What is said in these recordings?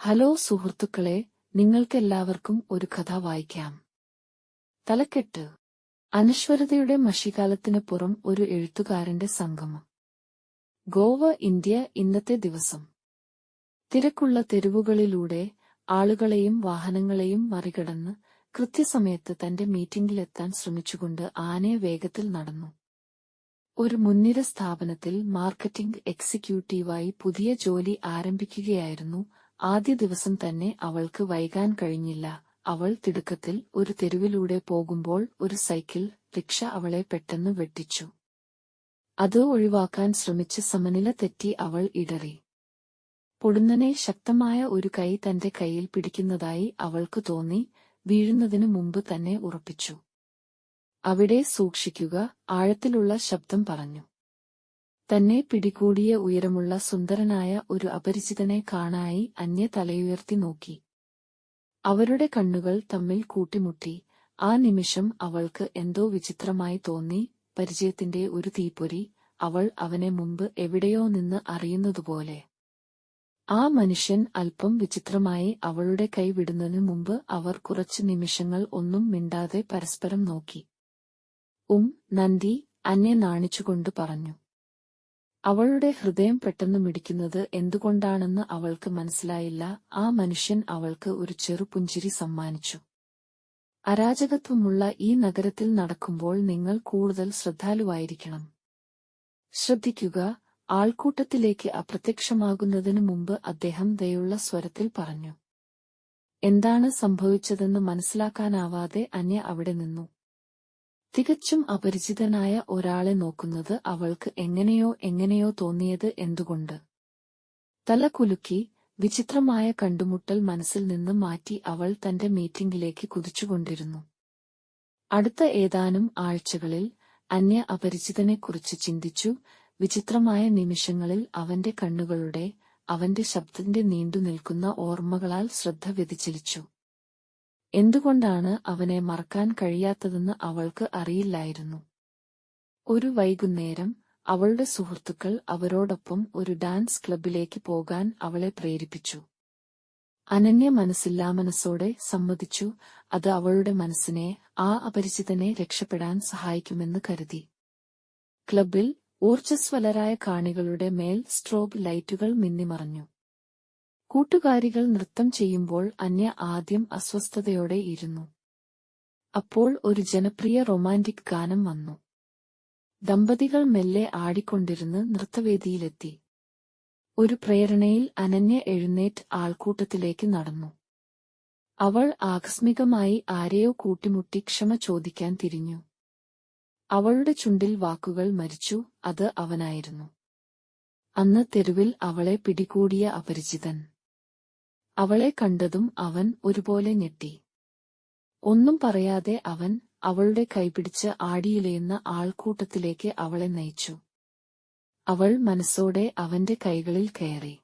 Hello സുഹൃത്തുക്കളെ നിങ്ങൾക്കെല്ലാവർക്കും ഒരു കഥ വായിക്കാം. തലക്കെട്ട്. അനശ്വരതയുടെ മഷികാലത്തിന് പുറം ഒരു എഴുത്തുകാരന്റെ സംഗമം. ഗോവ ഇന്ത്യ ഇന്നത്തെ ദിവസം. തിരക്കുള്ള തെരുവുകളിലൂടെ ആളുകളെയും വാഹനങ്ങളെയും മറികടന്ന് കൃത്യസമയത്ത് തന്റെ മീറ്റിംഗിലെത്താൻ ശ്രമിച്ചുകൊണ്ട് ആനയെ വേഗത്തിൽ നടന്നു. ഒരു മുൻനിര സ്ഥാപനത്തിൽ മാർക്കറ്റിംഗ് എക്സിക്യൂട്ടീവായി പുതിയ ജോലി ആരംഭിക്കുകയായിരുന്നു ആദ്യ ദിവസം തന്നെ അവൾക്ക് വൈകാൻ കഴിഞ്ഞില്ല. അവൾ തിടുക്കത്തിൽ ഒരു തെരുവിലൂടെ പോകുമ്പോൾ ഒരു സൈക്കിൾ റിക്ഷ അവളെ പെട്ടെന്ന് വെട്ടിച്ചു. അത് ഒഴിവാക്കാൻ ശ്രമിച്ച് സമനില തെറ്റി അവൾ ഇടറി. പൊടുന്നനെ ശക്തമായ ഒരു കൈ തന്റെ കൈയിൽ പിടിക്കുന്നതായി അവൾക്ക് തോന്നി വീഴുന്നതിനു മുമ്പ് തന്നെ ഉറപ്പിച്ചു. അവിടെ സൂക്ഷിക്കുക ആഴത്തിലുള്ള ശബ്ദം പറഞ്ഞു. തന്നെ പിടികൂടിയ ഉയരമുള്ള സുന്ദരനായ ഒരു അപരിചിതനെ കാണായി അന്യ തലയുയർത്തി നോക്കി. അവരുടെ കണ്ണുകൾ തമ്മിൽ കൂട്ടിമുട്ടി. ആ നിമിഷം അവൾക്ക് എന്തോ വിചിത്രമായി തോന്നി. പരിചയത്തിന്റെ ഒരു തീപ്പൊരി. അവൾ അവനെ മുമ്പ് എവിടെയോ നിന്ന് അറിയുന്നതുപോലെ. ആ മനുഷ്യൻ അല്പം വിചിത്രമായി അവളുടെ കൈ വിടുന്നതിനു മുമ്പ് അവർ കുറച്ചു നിമിഷങ്ങൾ ഒന്നും മിണ്ടാതെ പരസ്പരം നോക്കി. ഉം നന്ദി അന്നെ നാണിച്ചുകൊണ്ട് പറഞ്ഞു. അവളുടെ ഹൃദയം പെട്ടെന്ന് മിടിക്കുന്നത് എന്തുകൊണ്ടാണെന്ന് അവൾക്ക് മനസ്സിലായില്ല. ആ മനുഷ്യൻ അവൾക്ക് ഒരു ചെറുപുഞ്ചിരി സമ്മാനിച്ചു. അരാജകത്വമുള്ള ഈ നഗരത്തിൽ നടക്കുമ്പോൾ നിങ്ങൾ കൂടുതൽ ശ്രദ്ധാലുവായിരിക്കണം. ശ്രദ്ധിക്കുക ആൾക്കൂട്ടത്തിലേക്ക് അപ്രത്യക്ഷമാകുന്നതിനു മുമ്പ് അദ്ദേഹം ദയുള്ള സ്വരത്തിൽ പറഞ്ഞു. എന്താണ് സംഭവിച്ചതെന്ന് മനസ്സിലാക്കാനാവാതെ അന്യ അവിടെ നിന്നു. തികച്ചും അപരിചിതനായ ഒരാളെ നോക്കുന്നത് അവൾക്ക് എങ്ങനെയോ എങ്ങനെയോ തോന്നിയത് എന്തുകൊണ്ട്? തല കുലുക്കി വിചിത്രമായ കണ്ടുമുട്ടൽ മനസ്സിൽ നിന്ന് മാറ്റി അവൾ തന്റെ മീറ്റിംഗിലേക്ക് കുതിച്ചുകൊണ്ടിരുന്നു. അടുത്ത ഏതാനും ആഴ്ചകളിൽ അന്യ അപരിചിതനെക്കുറിച്ച് ചിന്തിച്ചു വിചിത്രമായ നിമിഷങ്ങളിൽ അവന്റെ കണ്ണുകളുടെ അവന്റെ ശബ്ദത്തിന്റെ നീണ്ടു നിൽക്കുന്ന ഓർമ്മകളാൽ ശ്രദ്ധ വ്യതിചലിച്ചു. എന്തുകൊണ്ടാണ് അവനെ മറക്കാൻ കഴിയാത്തതെന്ന് അവൾക്ക് അറിയില്ലായിരുന്നു. ഒരു വൈകുന്നേരം അവളുടെ സുഹൃത്തുക്കൾ അവരോടൊപ്പം ഒരു ഡാൻസ് ക്ലബിലേക്ക് പോകാൻ അവളെ പ്രേരിപ്പിച്ചു. അനന്യ മനസ്സില്ലാമനസ്സോടെ സമ്മതിച്ചു അത് അവളുടെ മനസ്സിനെ ആ അപരിചിതനെ രക്ഷപ്പെടാൻ സഹായിക്കുമെന്ന് കരുതി. ക്ലബിൽ ഊർജസ്വലരായ കാണികളുടെ മേൽ സ്ട്രോബ് ലൈറ്റുകൾ മിന്നിമറഞ്ഞു. കൂട്ടുകാരികൾ നൃത്തം ചെയ്യുമ്പോൾ അന്യ ആദ്യം അസ്വസ്ഥതയോടെ ഇരുന്നു. അപ്പോൾ ഒരു ജനപ്രിയ റൊമാന്റിക് ഗാനം വന്നു. ദമ്പതികൾ മെല്ലെ ആടിക്കൊണ്ടിരുന്ന് നൃത്തവേദിയിലെത്തി. ഒരു പ്രേരണയിൽ അനന്യ എഴുന്നേറ്റ് ആൾക്കൂട്ടത്തിലേക്ക് നടന്നു. അവൾ ആകസ്മികമായി ആരെയോ കൂട്ടിമുട്ടി ക്ഷമ ചോദിക്കാൻ തിരിഞ്ഞു. അവളുടെ ചുണ്ടിൽ വാക്കുകൾ മരിച്ചു അത് അവനായിരുന്നു. അന്ന് തെരുവിൽ അവളെ പിടികൂടിയ അപരിചിതൻ. അവളെ കണ്ടതും അവൻ ഒരുപോലെ ഞെട്ടി. ഒന്നും പറയാതെ അവൻ അവളുടെ കൈപിടിച്ച് ആടിയിലയുന്ന ആൾക്കൂട്ടത്തിലേക്ക് അവളെ നയിച്ചു. അവൾ മനസ്സോടെ അവന്റെ കൈകളിൽ കയറി.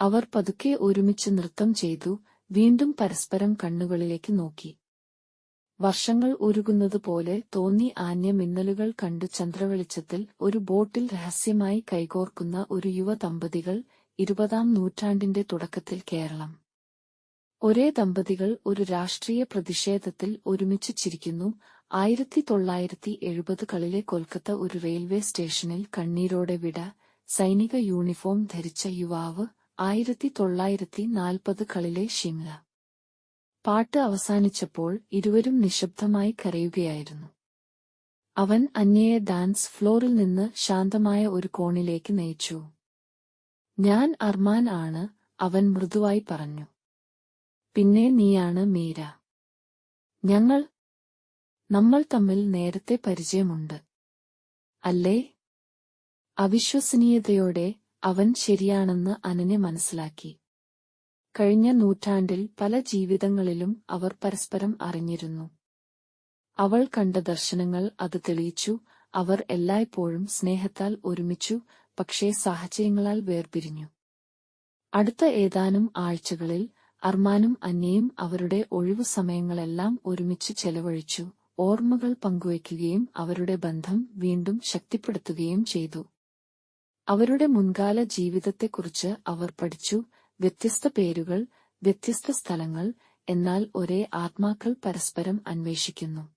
അവർ പതുക്കെ ഒരുമിച്ച് നൃത്തം ചെയ്തു വീണ്ടും പരസ്പരം കണ്ണുകളിലേക്ക് നോക്കി. വർഷങ്ങൾ ഉരുകുന്നതുപോലെ തോന്നി ആന്യ മിന്നലുകൾ കണ്ടു ചന്ദ്രവെളിച്ചത്തിൽ ഒരു ബോട്ടിൽ രഹസ്യമായി കൈകോർക്കുന്ന ഒരു യുവ ദമ്പതികൾ ഇരുപതാം നൂറ്റാണ്ടിന്റെ തുടക്കത്തിൽ കേരളം. ഒരേ ദമ്പതികൾ ഒരു രാഷ്ട്രീയ പ്രതിഷേധത്തിൽ ഒരുമിച്ച് ചിരിക്കുന്നു ആയിരത്തി തൊള്ളായിരത്തി എഴുപതുകളിലെ കൊൽക്കത്ത ഒരു റെയിൽവേ സ്റ്റേഷനിൽ കണ്ണീരോടെ വിട സൈനിക യൂണിഫോം ധരിച്ച യുവാവ് ആയിരത്തി തൊള്ളായിരത്തി നാൽപ്പതുകളിലെ ഷിംല. പാട്ട് അവസാനിച്ചപ്പോൾ ഇരുവരും നിശബ്ദമായി കരയുകയായിരുന്നു. അവൻ അന്യയെ ഡാൻസ് ഫ്ലോറിൽ നിന്ന് ശാന്തമായ ഒരു കോണിലേക്ക് നയിച്ചു. ഞാൻ അർമാൻ ആണ് അവൻ മൃദുവായി പറഞ്ഞു. പിന്നെ നീയാണ് മീര. ഞങ്ങൾ നമ്മൾ തമ്മിൽ നേരത്തെ പരിചയമുണ്ട്. അല്ലേ? അവിശ്വസനീയതയോടെ അവൻ ശരിയാണെന്ന് അനനെ മനസ്സിലാക്കി. കഴിഞ്ഞ നൂറ്റാണ്ടിൽ പല ജീവിതങ്ങളിലും അവർ പരസ്പരം അറിഞ്ഞിരുന്നു. അവൾ കണ്ട ദർശനങ്ങൾ അത് തെളിയിച്ചു അവർ എല്ലായ്പ്പോഴും സ്നേഹത്താൽ ഒരുമിച്ചു പക്ഷേ സാഹചര്യങ്ങളാൽ വേർപിരിഞ്ഞു. അടുത്ത ഏതാനും ആഴ്ചകളിൽ അർമാനും അന്നയും അവരുടെ ഒഴിവു സമയങ്ങളെല്ലാം ഒരുമിച്ച് ചെലവഴിച്ചു. ഓർമ്മകൾ പങ്കുവയ്ക്കുകയും അവരുടെ ബന്ധം വീണ്ടും ശക്തിപ്പെടുത്തുകയും ചെയ്തു. അവരുടെ മുൻകാല ജീവിതത്തെക്കുറിച്ച് അവർ പഠിച്ചു. വ്യത്യസ്ത പേരുകൾ വ്യത്യസ്ത സ്ഥലങ്ങൾ എന്നാൽ ഒരേ ആത്മാക്കൾ പരസ്പരം അന്വേഷിക്കുന്നു.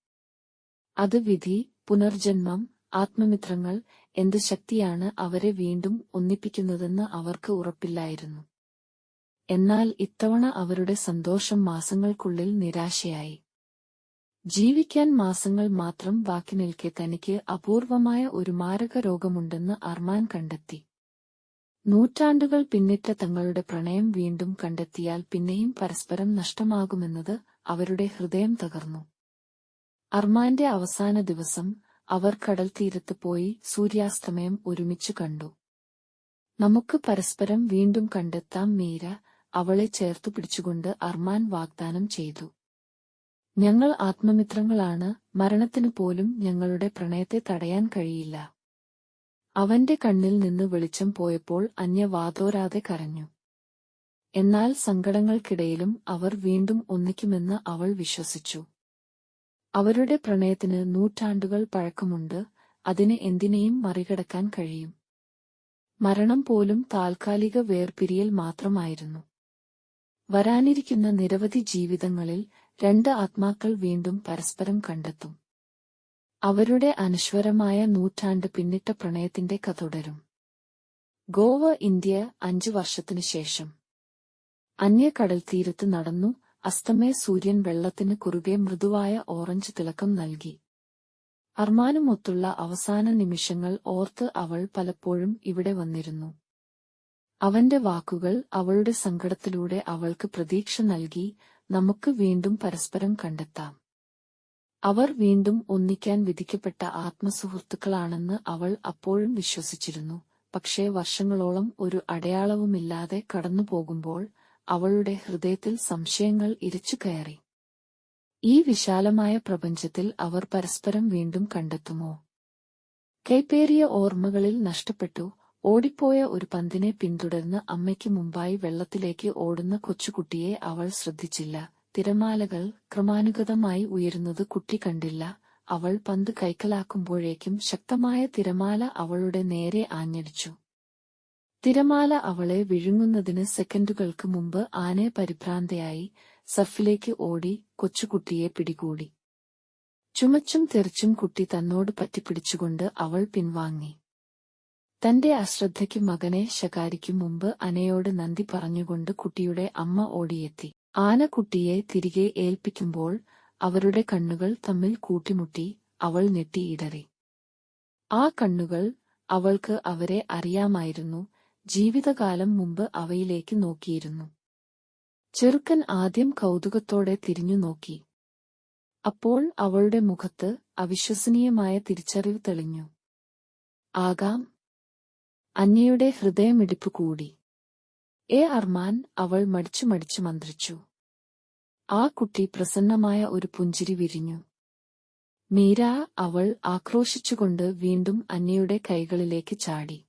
അത് വിധി പുനർജന്മം ആത്മമിത്രങ്ങൾ എന്ത് ശക്തിയാണ് അവരെ വീണ്ടും ഒന്നിപ്പിക്കുന്നതെന്ന് അവർക്ക് ഉറപ്പില്ലായിരുന്നു. എന്നാൽ ഇത്തവണ അവരുടെ സന്തോഷം മാസങ്ങൾക്കുള്ളിൽ നിരാശയായി. ജീവിക്കാൻ മാസങ്ങൾ മാത്രം ബാക്കി നിൽക്കെ തനിക്ക് അപൂർവമായ ഒരു മാരക രോഗമുണ്ടെന്ന് അർമാൻ കണ്ടെത്തി. നൂറ്റാണ്ടുകൾ പിന്നിട്ട തങ്ങളുടെ പ്രണയം വീണ്ടും കണ്ടെത്തിയാൽ പിന്നെയും പരസ്പരം നഷ്ടമാകുമെന്നത് അവരുടെ ഹൃദയം തകർന്നു. അർമാന്റെ അവസാന ദിവസം അവർ കടൽ തീരത്ത് പോയി സൂര്യാസ്തമയം ഒരുമിച്ചു കണ്ടു. നമുക്ക് പരസ്പരം വീണ്ടും കണ്ടെത്താം മീര അവളെ ചേർത്തു പിടിച്ചുകൊണ്ട് അർമാൻ വാഗ്ദാനം ചെയ്തു. ഞങ്ങൾ ആത്മമിത്രങ്ങളാണ് മരണത്തിനു പോലും ഞങ്ങളുടെ പ്രണയത്തെ തടയാൻ കഴിയില്ല. അവന്റെ കണ്ണിൽ നിന്ന് വെളിച്ചം പോയപ്പോൾ അന്യ വാതോരാതെ കരഞ്ഞു. എന്നാൽ സങ്കടങ്ങൾക്കിടയിലും അവർ വീണ്ടും ഒന്നിക്കുമെന്ന് അവൾ വിശ്വസിച്ചു. അവരുടെ പ്രണയത്തിന് നൂറ്റാണ്ടുകൾ പഴക്കമുണ്ട് അതിന് എന്തിനേയും മറികടക്കാൻ കഴിയും. മരണം പോലും താൽക്കാലിക വേർപിരിയൽ മാത്രമായിരുന്നു. വരാനിരിക്കുന്ന നിരവധി ജീവിതങ്ങളിൽ രണ്ട് ആത്മാക്കൾ വീണ്ടും പരസ്പരം കണ്ടെത്തും. അവരുടെ അനശ്വരമായ നൂറ്റാണ്ട് പിന്നിട്ട പ്രണയത്തിന്റെ കഥ തുടരും. ഗോവ ഇന്ത്യ അഞ്ചു വർഷത്തിനു ശേഷം. അന്യ കടൽ തീരത്ത് നടന്നു അസ്തമയ സൂര്യൻ വെള്ളത്തിന് കുറുകെ മൃദുവായ ഓറഞ്ച് തിളക്കം നൽകി. അർമാനുമൊത്തുള്ള അവസാന നിമിഷങ്ങൾ ഓർത്ത് അവൾ പലപ്പോഴും ഇവിടെ വന്നിരുന്നു. അവന്റെ വാക്കുകൾ അവളുടെ സങ്കടത്തിലൂടെ അവൾക്ക് പ്രതീക്ഷ നൽകി നമുക്ക് വീണ്ടും പരസ്പരം കണ്ടെത്താം. അവർ വീണ്ടും ഒന്നിക്കാൻ വിധിക്കപ്പെട്ട ആത്മസുഹൃത്തുക്കളാണെന്ന് അവൾ അപ്പോഴും വിശ്വസിച്ചിരുന്നു. പക്ഷേ വർഷങ്ങളോളം ഒരു അടയാളവുമില്ലാതെ കടന്നുപോകുമ്പോൾ അവളുടെ ഹൃദയത്തിൽ സംശയങ്ങൾ ഇരച്ചു കയറി. ഈ വിശാലമായ പ്രപഞ്ചത്തിൽ അവർ പരസ്പരം വീണ്ടും കണ്ടെത്തുമോ? കൈപ്പേറിയ ഓർമ്മകളിൽ നഷ്ടപ്പെട്ടു ഓടിപ്പോയ ഒരു പന്തിനെ പിന്തുടർന്ന് അമ്മയ്ക്ക് മുമ്പായി വെള്ളത്തിലേക്ക് ഓടുന്ന കൊച്ചുകുട്ടിയെ അവൾ ശ്രദ്ധിച്ചില്ല. തിരമാലകൾ ക്രമാനുഗതമായി ഉയരുന്നത് കുട്ടി കണ്ടില്ല. അവൾ പന്ത് കൈക്കലാക്കുമ്പോഴേക്കും ശക്തമായ തിരമാല അവളുടെ നേരെ ആഞ്ഞടിച്ചു. തിരമാല അവളെ വിഴുങ്ങുന്നതിന് സെക്കൻഡുകൾക്ക് മുമ്പ് ആനെ പരിഭ്രാന്തയായി സഫിലേക്ക് ഓടി കൊച്ചുകുട്ടിയെ പിടികൂടി. ചുമച്ചും തെറിച്ചും കുട്ടി തന്നോട് പറ്റിപ്പിടിച്ചുകൊണ്ട് അവൾ പിൻവാങ്ങി. തന്റെ അശ്രദ്ധയ്ക്ക് മകനെ ശകാരിക്കും മുമ്പ് അനയോട് നന്ദി പറഞ്ഞുകൊണ്ട് കുട്ടിയുടെ അമ്മ ഓടിയെത്തി. ആന കുട്ടിയെ തിരികെ ഏൽപ്പിക്കുമ്പോൾ അവരുടെ കണ്ണുകൾ തമ്മിൽ കൂട്ടിമുട്ടി അവൾ ഞെട്ടിയിടറി ആ കണ്ണുകൾ അവൾക്ക് അവരെ അറിയാമായിരുന്നു ജീവിതകാലം മുമ്പ് അവയിലേക്ക് നോക്കിയിരുന്നു. ചെറുക്കൻ ആദ്യം കൗതുകത്തോടെ തിരിഞ്ഞു നോക്കി. അപ്പോൾ അവളുടെ മുഖത്ത് അവിശ്വസനീയമായ തിരിച്ചറിവ് തെളിഞ്ഞു. ആകാം. അന്യയുടെ ഹൃദയമിടിപ്പ് കൂടി. എ അർമാൻ അവൾ മടിച്ചു മടിച്ചു മന്ത്രിച്ചു. ആ കുട്ടി പ്രസന്നമായ ഒരു പുഞ്ചിരി വിരിഞ്ഞു. മീര അവൾ ആക്രോശിച്ചുകൊണ്ട് വീണ്ടും അന്യയുടെ കൈകളിലേക്ക് ചാടി.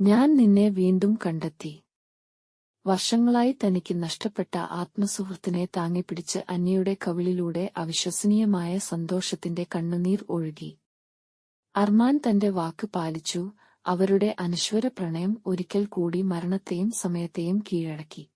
ഞാൻ നിന്നെ വീണ്ടും കണ്ടെത്തി. വർഷങ്ങളായി തനിക്ക് നഷ്ടപ്പെട്ട ആത്മസുഹൃത്തിനെ താങ്ങിപ്പിടിച്ച് അന്യയുടെ കവിളിലൂടെ അവിശ്വസനീയമായ സന്തോഷത്തിന്റെ കണ്ണുനീർ ഒഴുകി. അർമാൻ തന്റെ വാക്ക് പാലിച്ചു അവരുടെ അനശ്വര പ്രണയം ഒരിക്കൽ കൂടി മരണത്തെയും സമയത്തെയും കീഴടക്കി.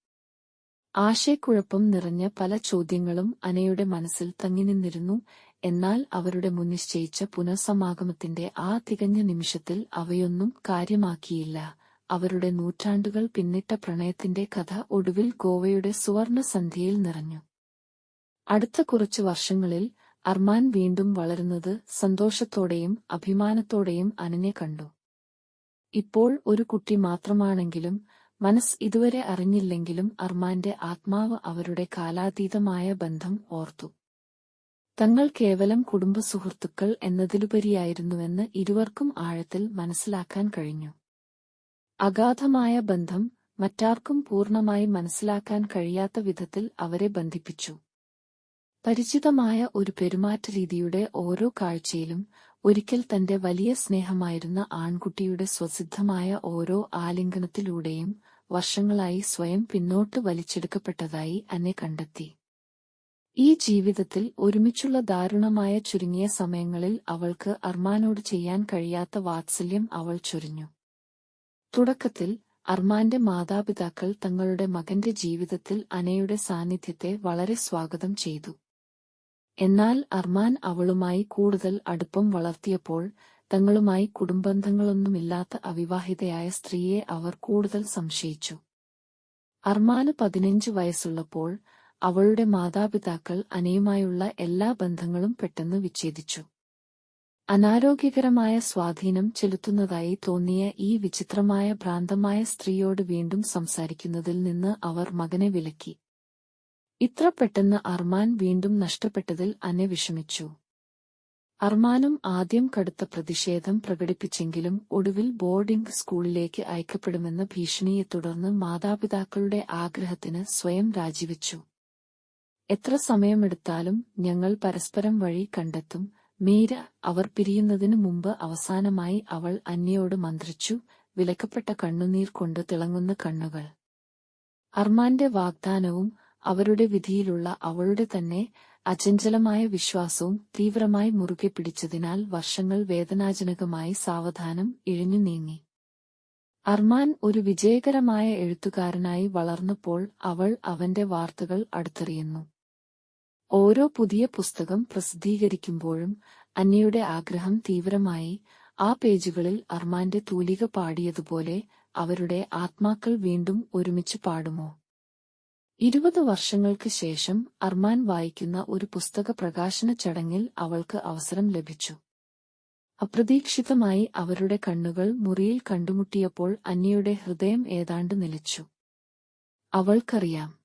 ആശയക്കുഴപ്പം നിറഞ്ഞ പല ചോദ്യങ്ങളും അനയുടെ മനസ്സിൽ തങ്ങിനിന്നിരുന്നു എന്നാൽ അവരുടെ മുൻനിശ്ചയിച്ച പുനഃസമാഗമത്തിന്റെ ആ തികഞ്ഞ നിമിഷത്തിൽ അവയൊന്നും കാര്യമാക്കിയില്ല. അവരുടെ നൂറ്റാണ്ടുകൾ പിന്നിട്ട പ്രണയത്തിന്റെ കഥ ഒടുവിൽ ഗോവയുടെ സുവർണ സന്ധ്യയിൽ നിറഞ്ഞു. അടുത്ത കുറച്ചു വർഷങ്ങളിൽ അർമാൻ വീണ്ടും വളരുന്നത് സന്തോഷത്തോടെയും അഭിമാനത്തോടെയും അനനെ കണ്ടു. ഇപ്പോൾ ഒരു കുട്ടി മാത്രമാണെങ്കിലും മനസ് ഇതുവരെ അറിഞ്ഞില്ലെങ്കിലും അർമാന്റെ ആത്മാവ് അവരുടെ കാലാതീതമായ ബന്ധം ഓർത്തു. തങ്ങൾ കേവലം കുടുംബ സുഹൃത്തുക്കൾ എന്നതിലുപരിയായിരുന്നുവെന്ന് ഇരുവർക്കും ആഴത്തിൽ മനസ്സിലാക്കാൻ കഴിഞ്ഞു. അഗാധമായ ബന്ധം മറ്റാർക്കും പൂർണമായി മനസ്സിലാക്കാൻ കഴിയാത്ത വിധത്തിൽ അവരെ ബന്ധിപ്പിച്ചു. പരിചിതമായ ഒരു പെരുമാറ്റ രീതിയുടെ ഓരോ കാഴ്ചയിലും ഒരിക്കൽ തന്റെ വലിയ സ്നേഹമായിരുന്ന ആൺകുട്ടിയുടെ സ്വസിദ്ധമായ ഓരോ ആലിംഗനത്തിലൂടെയും വർഷങ്ങളായി സ്വയം പിന്നോട്ട് വലിച്ചെടുക്കപ്പെട്ടതായി അന്നെ കണ്ടെത്തി. ഈ ജീവിതത്തിൽ ഒരുമിച്ചുള്ള ദാരുണമായ ചുരുങ്ങിയ സമയങ്ങളിൽ അവൾക്ക് അർമാനോട് ചെയ്യാൻ കഴിയാത്ത വാത്സല്യം അവൾ ചൊരിഞ്ഞു. തുടക്കത്തിൽ അർമാന്റെ മാതാപിതാക്കൾ തങ്ങളുടെ മകന്റെ ജീവിതത്തിൽ അനയുടെ സാന്നിധ്യത്തെ വളരെ സ്വാഗതം ചെയ്തു. എന്നാൽ അർമാൻ അവളുമായി കൂടുതൽ അടുപ്പം വളർത്തിയപ്പോൾ തങ്ങളുമായി കുടുംബന്ധങ്ങളൊന്നുമില്ലാത്ത അവിവാഹിതയായ സ്ത്രീയെ അവർ കൂടുതൽ സംശയിച്ചു. അർമാന് പതിനഞ്ച് വയസ്സുള്ളപ്പോൾ അവളുടെ മാതാപിതാക്കൾ അനയുമായുള്ള എല്ലാ ബന്ധങ്ങളും പെട്ടെന്ന് വിച്ഛേദിച്ചു. അനാരോഗ്യകരമായ സ്വാധീനം ചെലുത്തുന്നതായി തോന്നിയ ഈ വിചിത്രമായ ഭ്രാന്തമായ സ്ത്രീയോട് വീണ്ടും സംസാരിക്കുന്നതിൽ നിന്ന് അവർ മകനെ വിലക്കി. ഇത്ര പെട്ടെന്ന് അർമാൻ വീണ്ടും നഷ്ടപ്പെട്ടതിൽ അന്നെ വിഷമിച്ചു. അർമാനും ആദ്യം കടുത്ത പ്രതിഷേധം പ്രകടിപ്പിച്ചെങ്കിലും ഒടുവിൽ ബോർഡിംഗ് സ്കൂളിലേക്ക് അയക്കപ്പെടുമെന്ന ഭീഷണിയെ തുടർന്ന് മാതാപിതാക്കളുടെ ആഗ്രഹത്തിന് സ്വയം രാജിവെച്ചു. എത്ര സമയമെടുത്താലും ഞങ്ങൾ പരസ്പരം വഴി കണ്ടെത്തും. മീര അവർ പിരിയുന്നതിനു മുമ്പ് അവസാനമായി അവൾ അന്യയോട് മന്ത്രിച്ചു വിലക്കപ്പെട്ട കണ്ണുനീർ കൊണ്ട് തിളങ്ങുന്ന കണ്ണുകൾ. അർമാന്റെ വാഗ്ദാനവും അവരുടെ വിധിയിലുള്ള അവളുടെ തന്നെ അചഞ്ചലമായ വിശ്വാസവും തീവ്രമായി മുറുകെ പിടിച്ചതിനാൽ വർഷങ്ങൾ വേദനാജനകമായി സാവധാനം ഇഴഞ്ഞു നീങ്ങി. അർമാൻ ഒരു വിജയകരമായ എഴുത്തുകാരനായി വളർന്നപ്പോൾ അവൾ അവന്റെ വാർത്തകൾ അടുത്തറിയുന്നു. ഓരോ പുതിയ പുസ്തകം പ്രസിദ്ധീകരിക്കുമ്പോഴും അന്നയുടെ ആഗ്രഹം തീവ്രമായി ആ പേജുകളിൽ അർമാന്റെ തൂലിക പാടിയതുപോലെ അവരുടെ ആത്മാക്കൾ വീണ്ടും ഒരുമിച്ച് പാടുമോ? ഇരുപത് വർഷങ്ങൾക്ക് ശേഷം അർമാൻ വായിക്കുന്ന ഒരു പുസ്തക പ്രകാശന ചടങ്ങിൽ അവൾക്ക് അവസരം ലഭിച്ചു. അപ്രതീക്ഷിതമായി അവരുടെ കണ്ണുകൾ മുറിയിൽ കണ്ടുമുട്ടിയപ്പോൾ അന്നിയുടെ ഹൃദയം ഏതാണ്ട് നിലച്ചു. അവൾക്കറിയാം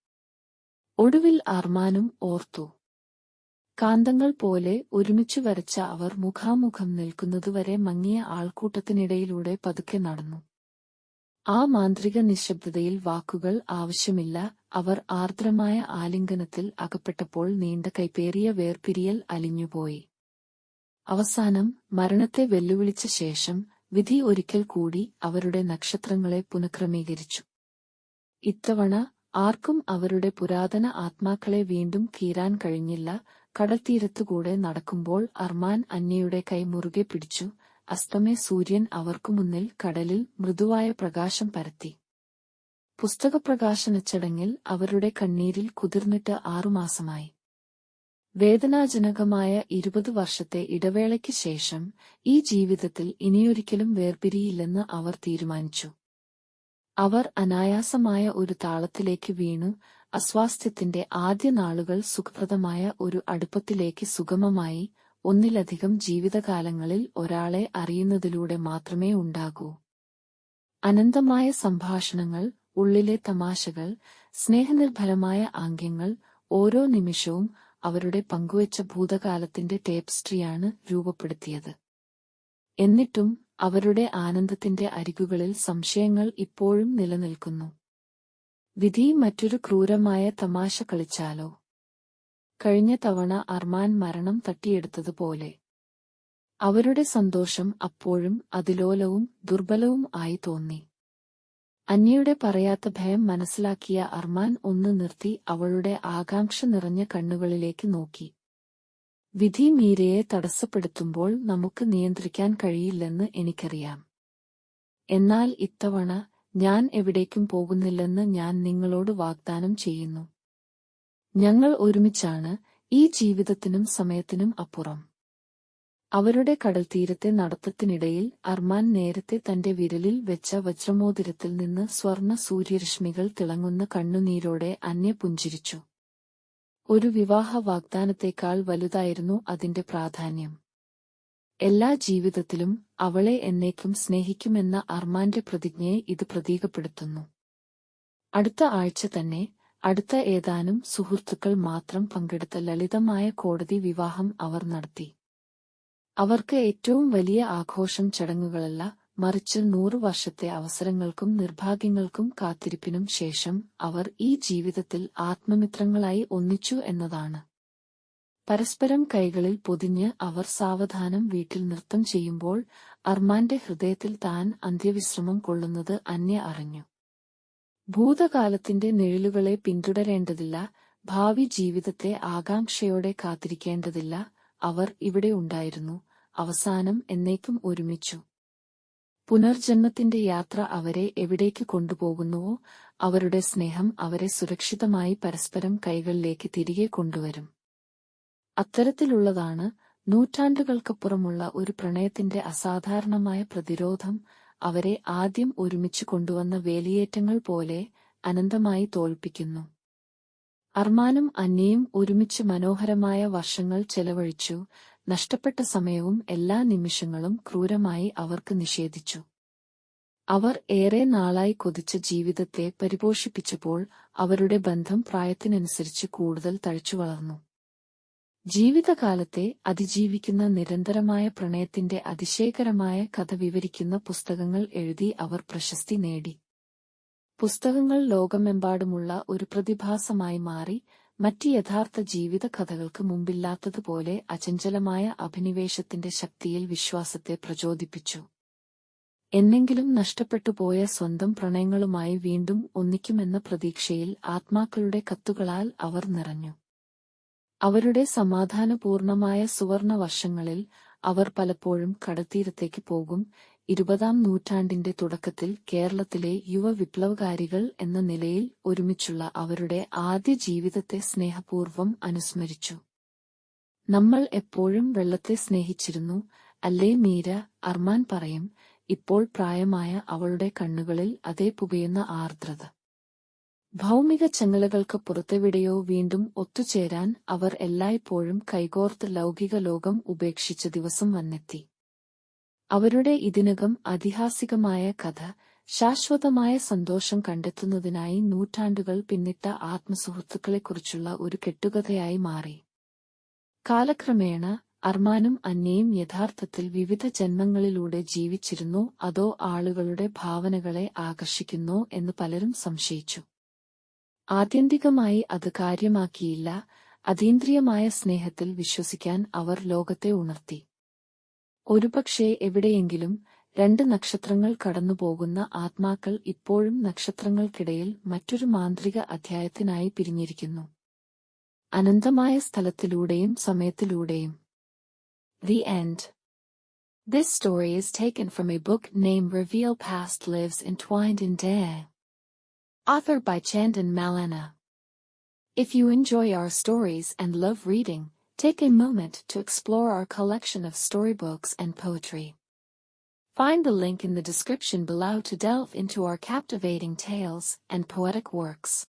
ഒടുവിൽ അർമാനും ഓർത്തു. കാന്തങ്ങൾ പോലെ ഒരുമിച്ചു വരച്ച അവർ മുഖാമുഖം നിൽക്കുന്നതുവരെ മങ്ങിയ ആൾക്കൂട്ടത്തിനിടയിലൂടെ പതുക്കെ നടന്നു. ആ മാന്ത്രിക നിശബ്ദതയിൽ വാക്കുകൾ ആവശ്യമില്ല അവർ ആർദ്രമായ ആലിംഗനത്തിൽ അകപ്പെട്ടപ്പോൾ നീണ്ട കൈപ്പേറിയ വേർപിരിയൽ അലിഞ്ഞുപോയി. അവസാനം മരണത്തെ വെല്ലുവിളിച്ച ശേഷം വിധി ഒരിക്കൽ കൂടി അവരുടെ നക്ഷത്രങ്ങളെ പുനഃക്രമീകരിച്ചു. ഇത്തവണ ആർക്കും അവരുടെ പുരാതന ആത്മാക്കളെ വീണ്ടും കീറാൻ കഴിഞ്ഞില്ല. കടൽത്തീരത്തുകൂടെ നടക്കുമ്പോൾ അർമാൻ അന്നയുടെ കൈ മുറുകെ പിടിച്ചു. അസ്തമേ സൂര്യൻ അവർക്കു മുന്നിൽ കടലിൽ മൃദുവായ പ്രകാശം പരത്തി. പുസ്തകപ്രകാശനച്ചടങ്ങിൽ അവരുടെ കണ്ണീരിൽ കുതിർന്നിട്ട് ആറുമാസമായി. വേദനാജനകമായ ഇരുപത് വർഷത്തെ ഇടവേളയ്ക്ക് ശേഷം ഈ ജീവിതത്തിൽ ഇനിയൊരിക്കലും വേർപിരിയില്ലെന്ന് അവർ തീരുമാനിച്ചു. അവർ അനായാസമായ ഒരു താളത്തിലേക്ക് വീണു. അസ്വാസ്ഥ്യത്തിന്റെ ആദ്യ നാളുകൾ സുഖപ്രദമായ ഒരു അടുപ്പത്തിലേക്ക് സുഗമമായി. ഒന്നിലധികം ജീവിതകാലങ്ങളിൽ ഒരാളെ അറിയുന്നതിലൂടെ മാത്രമേ ഉണ്ടാകൂ. അനന്തമായ സംഭാഷണങ്ങൾ ഉള്ളിലെ തമാശകൾ സ്നേഹനിർഭരമായ ആംഗ്യങ്ങൾ ഓരോ നിമിഷവും അവരുടെ പങ്കുവച്ച ഭൂതകാലത്തിന്റെ ടേപ്സ്ട്രിയാണ് രൂപപ്പെടുത്തിയത്. എന്നിട്ടും അവരുടെ ആനന്ദത്തിന്റെ അരികുകളിൽ സംശയങ്ങൾ ഇപ്പോഴും നിലനിൽക്കുന്നു. വിധി മറ്റൊരു ക്രൂരമായ തമാശ കളിച്ചാലോ? കഴിഞ്ഞ തവണ അർമാൻ മരണം തട്ടിയെടുത്തതുപോലെ. അവരുടെ സന്തോഷം അപ്പോഴും അതിലോലവും ദുർബലവും ആയി തോന്നി. അന്യയുടെ പറയാത്ത ഭയം മനസ്സിലാക്കിയ അർമാൻ ഒന്ന് നിർത്തി അവളുടെ ആകാംക്ഷ നിറഞ്ഞ കണ്ണുകളിലേക്ക് നോക്കി. വിധി മീരയെ തടസ്സപ്പെടുത്തുമ്പോൾ നമുക്ക് നിയന്ത്രിക്കാൻ കഴിയില്ലെന്ന് എനിക്കറിയാം. എന്നാൽ ഇത്തവണ ഞാൻ എവിടേക്കും പോകുന്നില്ലെന്ന് ഞാൻ നിങ്ങളോട് വാഗ്ദാനം ചെയ്യുന്നു. ഞങ്ങൾ ഒരുമിച്ചാണ് ഈ ജീവിതത്തിനും സമയത്തിനും അപ്പുറം. അവരുടെ കടൽത്തീരത്തെ നടത്തത്തിനിടയിൽ അർമാൻ നേരത്തെ തന്റെ വിരലിൽ വെച്ച വജ്രമോതിരത്തിൽ നിന്ന് സ്വർണ സൂര്യരശ്മികൾ തിളങ്ങുന്ന കണ്ണുനീരോടെ അന്യ പുഞ്ചിരിച്ചു ഒരു വിവാഹ വാഗ്ദാനത്തേക്കാൾ വലുതായിരുന്നു അതിന്റെ പ്രാധാന്യം. എല്ലാ ജീവിതത്തിലും അവളെ എന്നേക്കും സ്നേഹിക്കുമെന്ന അർമാന്റെ പ്രതിജ്ഞയെ ഇത് പ്രതീകപ്പെടുത്തുന്നു. അടുത്ത ആഴ്ച തന്നെ അടുത്ത ഏതാനും സുഹൃത്തുക്കൾ മാത്രം പങ്കെടുത്ത ലളിതമായ കോടതി വിവാഹം അവർ നടത്തി. അവർക്ക് ഏറ്റവും വലിയ ആഘോഷം ചടങ്ങുകളല്ല മറിച്ച് നൂറു വർഷത്തെ അവസരങ്ങൾക്കും നിർഭാഗ്യങ്ങൾക്കും കാത്തിരിപ്പിനും ശേഷം അവർ ഈ ജീവിതത്തിൽ ആത്മമിത്രങ്ങളായി ഒന്നിച്ചു എന്നതാണ്. പരസ്പരം കൈകളിൽ പൊതിഞ്ഞ് അവർ സാവധാനം വീട്ടിൽ നൃത്തം ചെയ്യുമ്പോൾ അർമാന്റെ ഹൃദയത്തിൽ താൻ അന്ത്യവിശ്രമം കൊള്ളുന്നത് അന്യ അറിഞ്ഞു. ഭൂതകാലത്തിന്റെ നിഴലുകളെ പിന്തുടരേണ്ടതില്ല ഭാവി ജീവിതത്തെ ആകാംക്ഷയോടെ കാത്തിരിക്കേണ്ടതില്ല അവർ ഇവിടെ ഉണ്ടായിരുന്നു അവസാനം എന്നേക്കും ഒരുമിച്ചു. പുനർജന്മത്തിന്റെ യാത്ര അവരെ എവിടേക്ക് കൊണ്ടുപോകുന്നുവോ അവരുടെ സ്നേഹം അവരെ സുരക്ഷിതമായി പരസ്പരം കൈകളിലേക്ക് തിരികെ കൊണ്ടുവരും. അത്തരത്തിലുള്ളതാണ് നൂറ്റാണ്ടുകൾക്കപ്പുറമുള്ള ഒരു പ്രണയത്തിന്റെ അസാധാരണമായ പ്രതിരോധം അവരെ ആദ്യം ഒരുമിച്ച് കൊണ്ടുവന്ന വേലിയേറ്റങ്ങൾ പോലെ അനന്തമായി തോൽപ്പിക്കുന്നു. അർമാനും അന്നയും ഒരുമിച്ച് മനോഹരമായ വർഷങ്ങൾ ചെലവഴിച്ചു. നഷ്ടപ്പെട്ട സമയവും എല്ലാ നിമിഷങ്ങളും ക്രൂരമായി അവർക്ക് നിഷേധിച്ചു. അവർ ഏറെ നാളായി കൊതിച്ച ജീവിതത്തെ പരിപോഷിപ്പിച്ചപ്പോൾ അവരുടെ ബന്ധം പ്രായത്തിനനുസരിച്ച് കൂടുതൽ തഴച്ചു വളർന്നു. ജീവിതകാലത്തെ അതിജീവിക്കുന്ന നിരന്തരമായ പ്രണയത്തിന്റെ അതിശയകരമായ കഥ വിവരിക്കുന്ന പുസ്തകങ്ങൾ എഴുതി അവർ പ്രശസ്തി നേടി. പുസ്തകങ്ങൾ ലോകമെമ്പാടുമുള്ള ഒരു പ്രതിഭാസമായി മാറി മറ്റ് യഥാർത്ഥ ജീവിത കഥകൾക്ക് മുമ്പില്ലാത്തതുപോലെ അചഞ്ചലമായ അഭിനിവേശത്തിന്റെ ശക്തിയിൽ വിശ്വാസത്തെ പ്രചോദിപ്പിച്ചു. എന്നെങ്കിലും നഷ്ടപ്പെട്ടുപോയ സ്വന്തം പ്രണയങ്ങളുമായി വീണ്ടും ഒന്നിക്കുമെന്ന പ്രതീക്ഷയിൽ ആത്മാക്കളുടെ കത്തുകളാൽ അവർ നിറഞ്ഞു. അവരുടെ സമാധാനപൂർണമായ സുവർണ വർഷങ്ങളിൽ അവർ പലപ്പോഴും കടത്തീരത്തേക്ക് പോകും ഇരുപതാം നൂറ്റാണ്ടിന്റെ തുടക്കത്തിൽ കേരളത്തിലെ യുവ വിപ്ലവകാരികൾ എന്ന നിലയിൽ ഒരുമിച്ചുള്ള അവരുടെ ആദ്യ ജീവിതത്തെ സ്നേഹപൂർവം അനുസ്മരിച്ചു. നമ്മൾ എപ്പോഴും വെള്ളത്തെ സ്നേഹിച്ചിരുന്നു അല്ലേ മീര അർമാൻ പറയും. ഇപ്പോൾ പ്രായമായ അവളുടെ കണ്ണുകളിൽ അതേ പുകയുന്ന ആർദ്രത. ഭൗമിക ചങ്ങലകൾക്ക് പുറത്തെവിടെയോ വീണ്ടും ഒത്തുചേരാൻ അവർ എല്ലായ്പ്പോഴും കൈകോർത്ത് ലൗകിക ലോകം ഉപേക്ഷിച്ച ദിവസം വന്നെത്തി. അവരുടെ ഇതിനകം അതിഹാസികമായ കഥ ശാശ്വതമായ സന്തോഷം കണ്ടെത്തുന്നതിനായി നൂറ്റാണ്ടുകൾ പിന്നിട്ട ആത്മസുഹൃത്തുക്കളെക്കുറിച്ചുള്ള ഒരു കെട്ടുകഥയായി മാറി. കാലക്രമേണ അർമാനും അന്നയും യഥാർത്ഥത്തിൽ വിവിധ ജന്മങ്ങളിലൂടെ ജീവിച്ചിരുന്നു അതോ ആളുകളുടെ ഭാവനകളെ ആകർഷിക്കുന്നു എന്ന് പലരും സംശയിച്ചു. ആത്യന്തികമായി അത് കാര്യമാക്കിയില്ല അതീന്ദ്രിയമായ സ്നേഹത്തിൽ വിശ്വസിക്കാൻ അവർ ലോകത്തെ ഉണർത്തി. ഒരുപക്ഷേ എവിടെയെങ്കിലും രണ്ട് നക്ഷത്രങ്ങൾ കടന്നുപോകുന്ന ആത്മാക്കൾ ഇപ്പോഴും നക്ഷത്രങ്ങൾക്കിടയിൽ മറ്റൊരു മാന്ത്രിക അധ്യായത്തിനായി പിരിഞ്ഞിരിക്കുന്നു അനന്തമായ സ്ഥലത്തിലൂടെയും സമയത്തിലൂടെയും The End This story is taken from a book named Reveal Past Lives Entwined in Day. Authored by Chandan Malana. If you enjoy our stories and love reading, take a moment to explore our collection of storybooks and poetry. Find the link in the description below to delve into our captivating tales and poetic works.